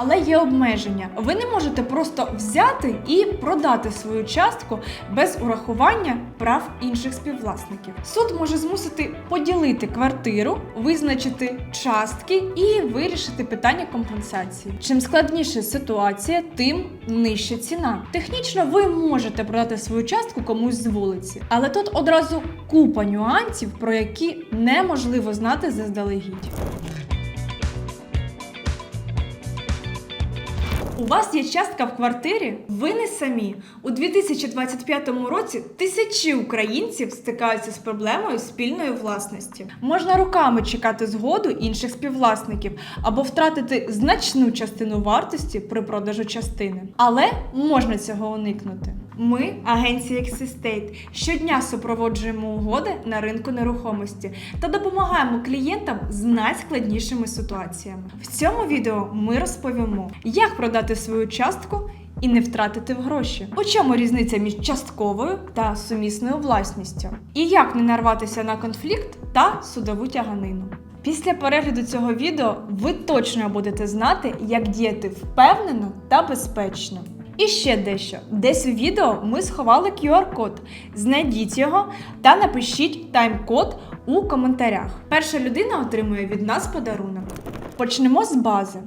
Але є обмеження. Ви не можете просто взяти і продати свою частку без урахування прав інших співвласників. Суд може змусити поділити квартиру, визначити частки і вирішити питання компенсації. Чим складніша ситуація, тим нижча ціна. Технічно ви можете продати свою частку комусь з вулиці, але тут одразу купа нюансів, про які неможливо знати заздалегідь. У вас є частка в квартирі? Ви не самі. У 2025 році тисячі українців стикаються з проблемою спільної власності. Можна руками чекати згоду інших співвласників або втратити значну частину вартості при продажу частини. Але можна цього уникнути. Ми, агенція Ексістейт, щодня супроводжуємо угоди на ринку нерухомості та допомагаємо клієнтам з найскладнішими ситуаціями. В цьому відео ми розповімо, як продати свою частку і не втратити в гроші. У чому різниця між частковою та сумісною власністю? І як не нарватися на конфлікт та судову тяганину. Після перегляду цього відео ви точно будете знати, як діяти впевнено та безпечно. І ще дещо. Десь у відео ми сховали QR-код. Знайдіть його та напишіть тайм-код у коментарях. Перша людина отримує від нас подарунок. Почнемо з бази.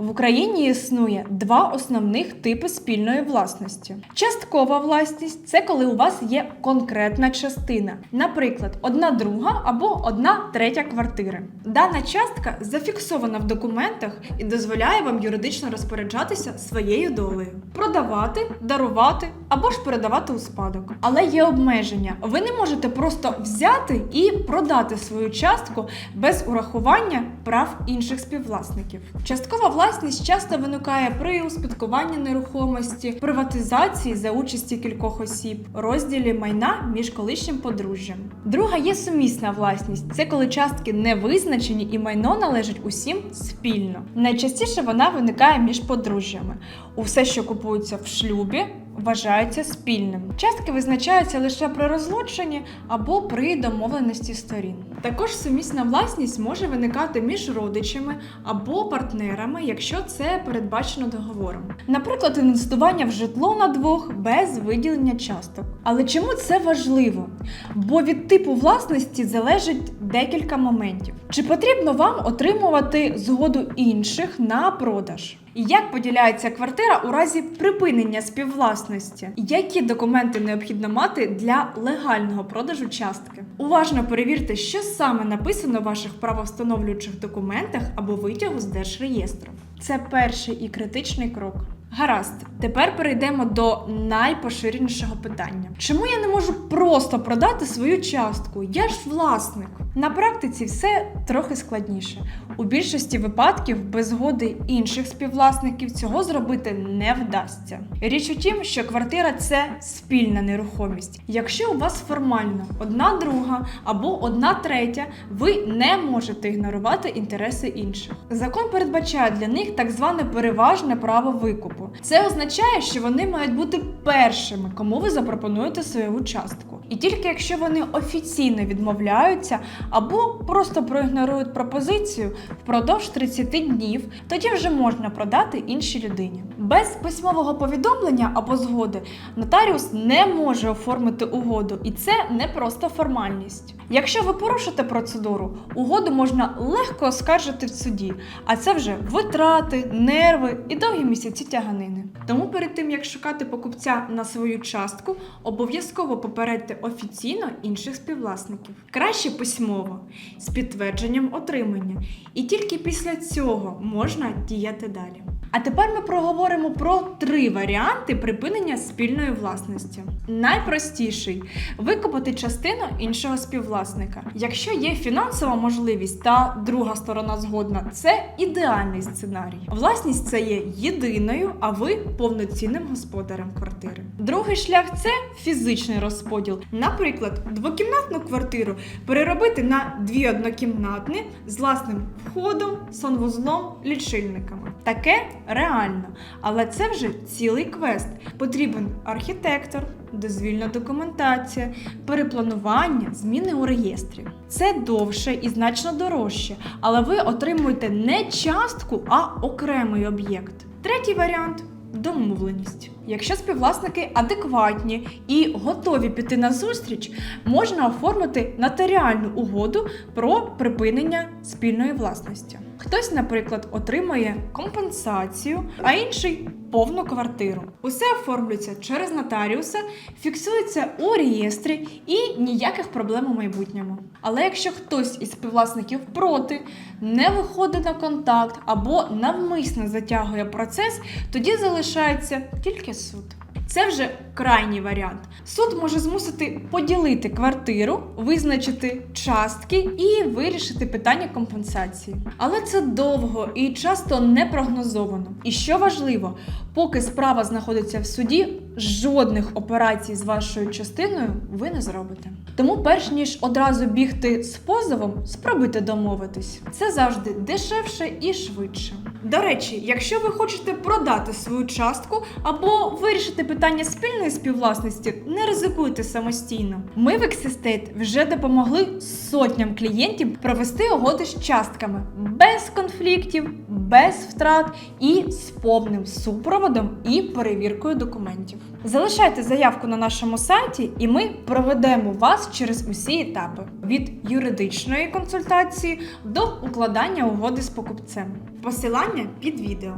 В Україні існує два основних типи спільної власності. Часткова власність це коли у вас є конкретна частина, наприклад, одна друга або одна третя квартири. Дана частка зафіксована в документах і дозволяє вам юридично розпоряджатися своєю долею, продавати, дарувати або ж передавати у спадок. Але є обмеження. Ви не можете просто взяти і продати свою частку без урахування прав інших співвласників. Часткова власність часто виникає при успадкуванні нерухомості, приватизації за участі кількох осіб, розділі майна між колишнім подружжям. Друга є сумісна власність. Це коли частки не визначені і майно належить усім спільно. Найчастіше вона виникає між подружжями. Усе, що купується в шлюбі, вважається спільним. Частки визначаються лише при розлученні або при домовленості сторін. Також сумісна власність може виникати між родичами або партнерами, якщо це передбачено договором. Наприклад, інвестування в житло на двох без виділення часток. Але чому це важливо? Бо від типу власності залежить декілька моментів. Чи потрібно вам отримувати згоду інших на продаж? І Як поділяється квартира у разі припинення співвласності? Які документи необхідно мати для легального продажу частки? Уважно перевірте, що саме написано в ваших правовстановлюючих документах або витягу з держреєстру. Це перший і критичний крок. Гаразд, тепер перейдемо до найпоширенішого питання. Чому я не можу просто продати свою частку? Я ж власник. На практиці все трохи складніше. У більшості випадків без згоди інших співвласників цього зробити не вдасться. Річ у тім, що квартира це спільна нерухомість. Якщо у вас формально одна друга або одна третя, ви не можете ігнорувати інтереси інших. Закон передбачає для них так зване переважне право викупу. Це означає, що вони мають бути першими, кому ви запропонуєте свою частку. І тільки якщо вони офіційно відмовляються або просто проігнорують пропозицію впродовж 30 днів, тоді вже можна продати іншій людині. Без письмового повідомлення або згоди нотаріус не може оформити угоду, і це не просто формальність. Якщо ви порушите процедуру, угоду можна легко оскаржити в суді, а це вже витрати, нерви і довгі місяці тяганини. Тому перед тим як шукати покупця на свою частку, обов'язково попередьте офіційно інших співвласників. Краще письмово з підтвердженням отримання. І тільки після цього можна діяти далі. А тепер ми проговоримо про три варіанти припинення спільної власності. Найпростіший викупити частину іншого співвласника. Якщо є фінансова можливість та друга сторона згодна, це ідеальний сценарій. Власність це є єдиною, а ви повноцінним господарем квартири. Другий шлях це фізичний розподіл. Наприклад, двокімнатну квартиру переробити на дві однокімнатні з власним входом, санвузлом, лічильниками. Таке реально, але це вже цілий квест. Потрібен архітектор, дозвільна документація, перепланування, зміни у реєстрі. Це довше і значно дорожче, але ви отримуєте не частку, а окремий об'єкт. Третій варіант домовленість. Якщо співвласники адекватні і готові піти на зустріч, можна оформити нотаріальну угоду про припинення спільної власності. Хтось, наприклад, отримує компенсацію, а інший повну квартиру. Усе оформлюється через нотаріуса, фіксується у реєстрі і ніяких проблем у майбутньому. Але якщо хтось із співвласників проти, не виходить на контакт або навмисно затягує процес, тоді залишається тільки суд. Це вже крайній варіант. Суд може змусити поділити квартиру, визначити частки і вирішити питання компенсації. Але це довго і часто не прогнозовано. І що важливо, поки справа знаходиться в суді, жодних операцій з вашою частиною ви не зробите. Тому, перш ніж одразу бігти з позовом, спробуйте домовитись. Це завжди дешевше і швидше. До речі, якщо ви хочете продати свою частку або вирішити питання спільної співвласності, не ризикуйте самостійно. Ми в Existate вже допомогли сотням клієнтів провести угоди з частками без конфліктів, без втрат і з повним супроводом і перевіркою документів. Залишайте заявку на нашому сайті, і ми проведемо вас через усі етапи: від юридичної консультації до укладання угоди з покупцем. Посилання під відео.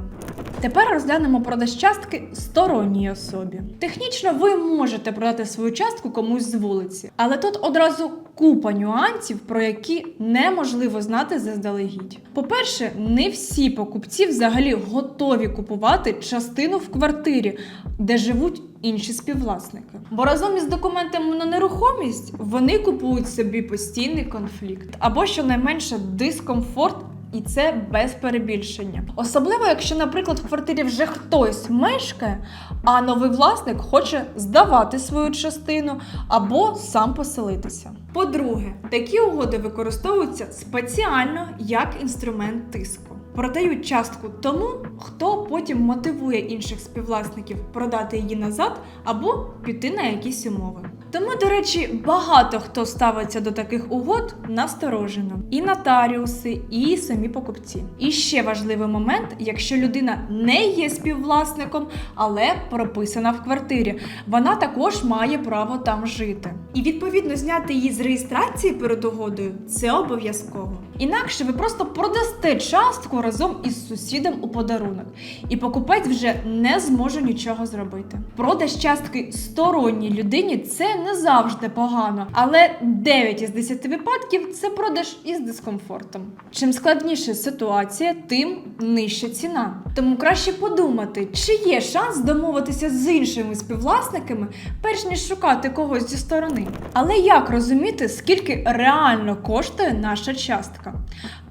Тепер розглянемо продаж частки сторонній особі. Технічно ви можете продати свою частку комусь з вулиці, але тут одразу купа нюансів, про які неможливо знати заздалегідь. По-перше, не всі покупці взагалі готові купувати частину в квартирі, де живуть інші співвласники. Бо разом із документами на нерухомість вони купують собі постійний конфлікт або щонайменше дискомфорт і це без перебільшення. Особливо, якщо, наприклад, в квартирі вже хтось мешкає, а новий власник хоче здавати свою частину або сам поселитися. По-друге, такі угоди використовуються спеціально як інструмент тиску. Продають частку тому, хто потім мотивує інших співвласників продати її назад або піти на якісь умови. Тому, до речі, багато хто ставиться до таких угод насторожено. І нотаріуси, і самі покупці. І ще важливий момент, якщо людина не є співвласником, але прописана в квартирі, вона також має право там жити. І відповідно зняти її з реєстрації перед угодою це обов'язково. Інакше ви просто продасте частку разом із сусідом у подарунок, і покупець вже не зможе нічого зробити. Продаж частки сторонній людині це не завжди погано, але 9 із 10 випадків це продаж із дискомфортом. Чим складніша ситуація, тим нижча ціна. Тому краще подумати, чи є шанс домовитися з іншими співвласниками, перш ніж шукати когось зі сторони. Але як розуміти, скільки реально коштує наша частка?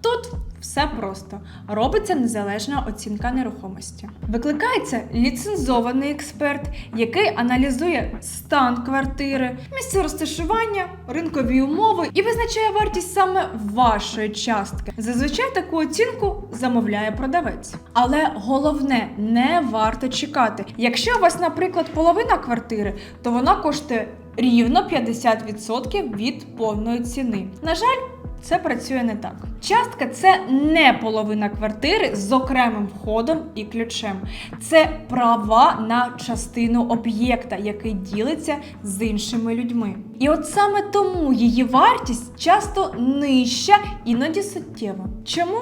Тут все просто робиться незалежна оцінка нерухомості. Викликається ліцензований експерт, який аналізує стан квартири, місце розташування, ринкові умови і визначає вартість саме вашої частки. Зазвичай таку оцінку замовляє продавець. Але головне, не варто чекати. Якщо у вас, наприклад, половина квартири, то вона коштує рівно 50% від повної ціни. На жаль. Це працює не так. Частка це не половина квартири з окремим входом і ключем. Це права на частину об'єкта, який ділиться з іншими людьми. І от саме тому її вартість часто нижча, іноді суттєва. Чому?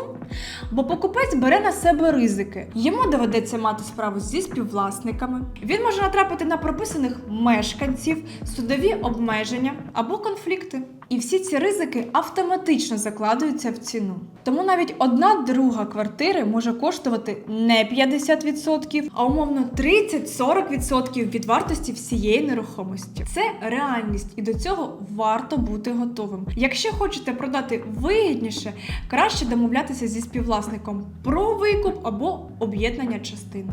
Бо покупець бере на себе ризики. Йому доведеться мати справу зі співвласниками. Він може натрапити на прописаних мешканців, судові обмеження або конфлікти. І всі ці ризики автоматично закладуються в ціну. Тому навіть одна друга квартири може коштувати не 50%, а умовно 30-40% від вартості всієї нерухомості. Це реальність, і до цього варто бути готовим. Якщо хочете продати вигідніше, краще домовлятися зі співвласником про викуп або об'єднання частин.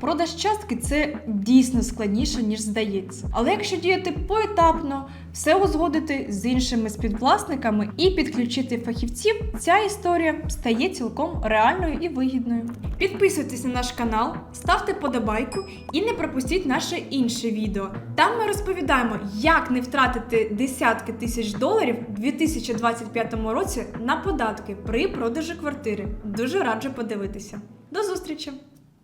Продаж частки це дійсно складніше, ніж здається. Але якщо діяти поетапно, все узгодити з іншим іншими співвласниками і підключити фахівців, ця історія стає цілком реальною і вигідною. Підписуйтесь на наш канал, ставте подобайку і не пропустіть наше інше відео. Там ми розповідаємо, як не втратити десятки тисяч доларів у 2025 році на податки при продажі квартири. Дуже раджу подивитися. До зустрічі!